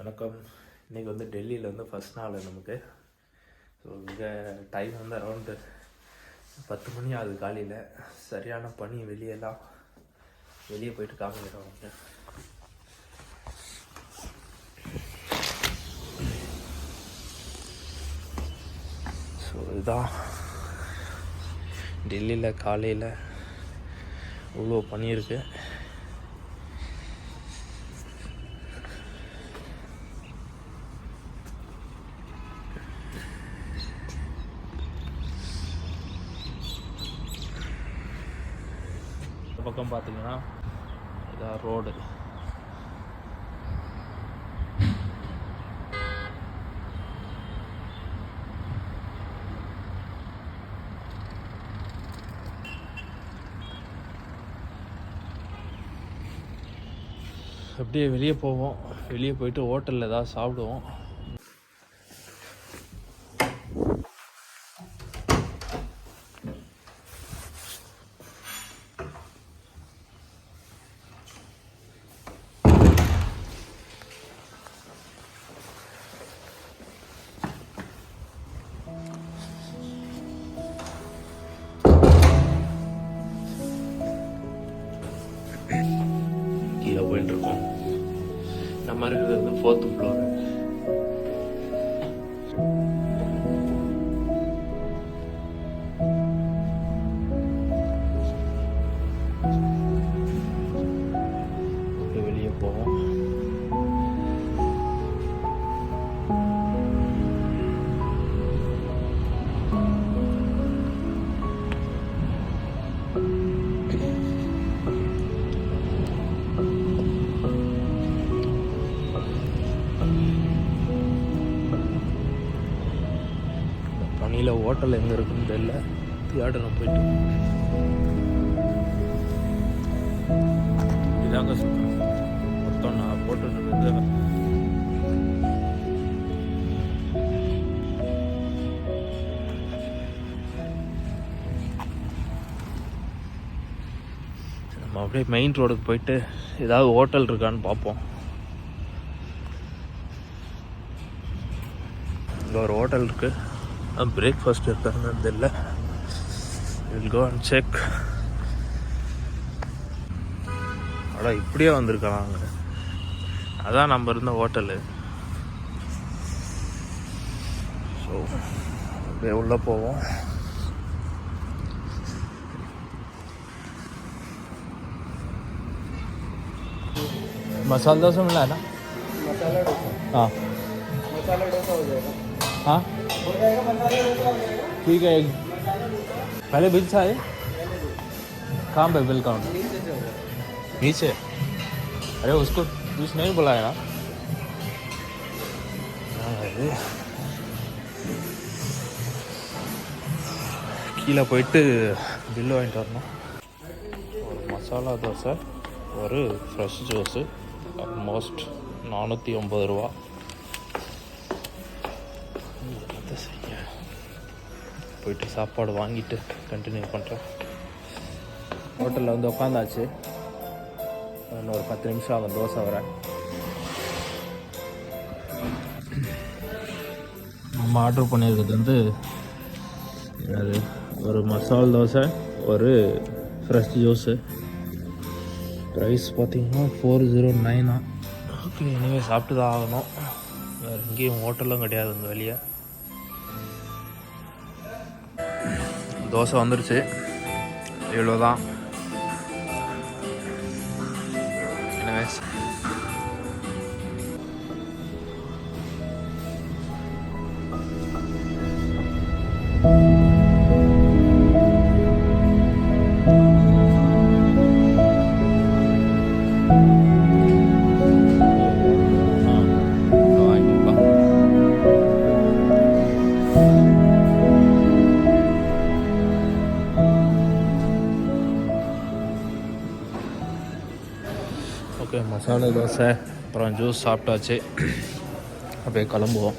வணக்கம். இன்றைக்கி வந்து டெல்லியில் வந்து ஃபஸ்ட் நாள் நமக்கு. ஸோ இங்கே டைம் வந்து அரௌண்டு பத்து மணி ஆகுது காலையில். சரியான பனி வெளியெல்லாம் வெளியே போயிட்டு காமிக்கிறோம் அவங்க ஸோ இதுதான். டெல்லியில் காலையில் இவ்வளோ பனி இருக்குது பக்கம் பார்த்தீங்கன்னா இதான் ரோடு. அப்படியே வெளியே போவோம். வெளியே போயிட்டு ஹோட்டலில் ஏதாவது சாப்பிடுவோம். கீழே போயிட்டு இருக்கோம் நம்ம இருக்கிறது வந்து ஃபோர்த்து ஃப்ளோரு மணியில் ஹோட்டல் எங்கே இருக்குன்னு தெரியல. தியேட்டர் போயிட்டு. இதாங்க சொல்கிறேன் மொத்தம் நான் போட்டுருக்கிறது நம்ம அப்படியே மெயின் ரோடுக்கு போயிட்டு ஏதாவது ஹோட்டல் இருக்கான்னு பார்ப்போம். இங்கே ஒரு ஹோட்டல் இருக்குது பிரேக்ஃபாஸ்ட் இருக்காங்கன்னு தெரியல வில் கோ அண்ட் செக் அடா இப்படியே வந்திருக்காங்க அதான் நம்ம இருந்த ஹோட்டலு ஸோ அப்படியே உள்ளே போவோம் मसाला डोसा मिला है ना मसाला डोसा हाँ मसाला डोसा हो जाएगा हाँ हो जाएगा मसाला डोसा हो जाएगा ठीक है पहले बिल था ये कहाँ पे बिल काउंट नीचे से हो जाएगा नीचे अरे उसको कुछ नहीं बुलाया ना अरे கீழே போயிட்டு பில்லு வாங்கிட்டு வரணும் ஒரு மசாலா தோசை ஒரு ஃப்ரெஷ் ஜூஸு ஆல்மோஸ்ட் நானூற்றி ஒம்பது ரூபா பார்த்து செய்ய போயிட்டு சாப்பாடு வாங்கிட்டு கண்டினியூ பண்ணுறேன் ஹோட்டலில் வந்து உட்காந்தாச்சு இன்னும் ஒரு பத்து நிமிஷம் ஆகும் தோசை வர. நம்ம ஆர்டர் பண்ணியிருக்கிறது வந்து என்னது? ஒரு மசால் தோசை ஒரு ஃப்ரெஷ் ஜூஸு ப்ரைஸ் பார்த்திங்கன்னா ஃபோர் ஜீரோ நைனா ஓகே இனிமேல் சாப்பிட்டு தான் ஆகணும். வேறு எங்கேயும் ஹோட்டலும் கிடையாது இந்த வெளியே தோசை வந்துருச்சு இவ்வளோதான் Anyways. ஓகே மசாலா தோசை அப்புறம் ஜூஸ் சாப்பிட்டாச்சு அப்படியே கிளம்புவோம்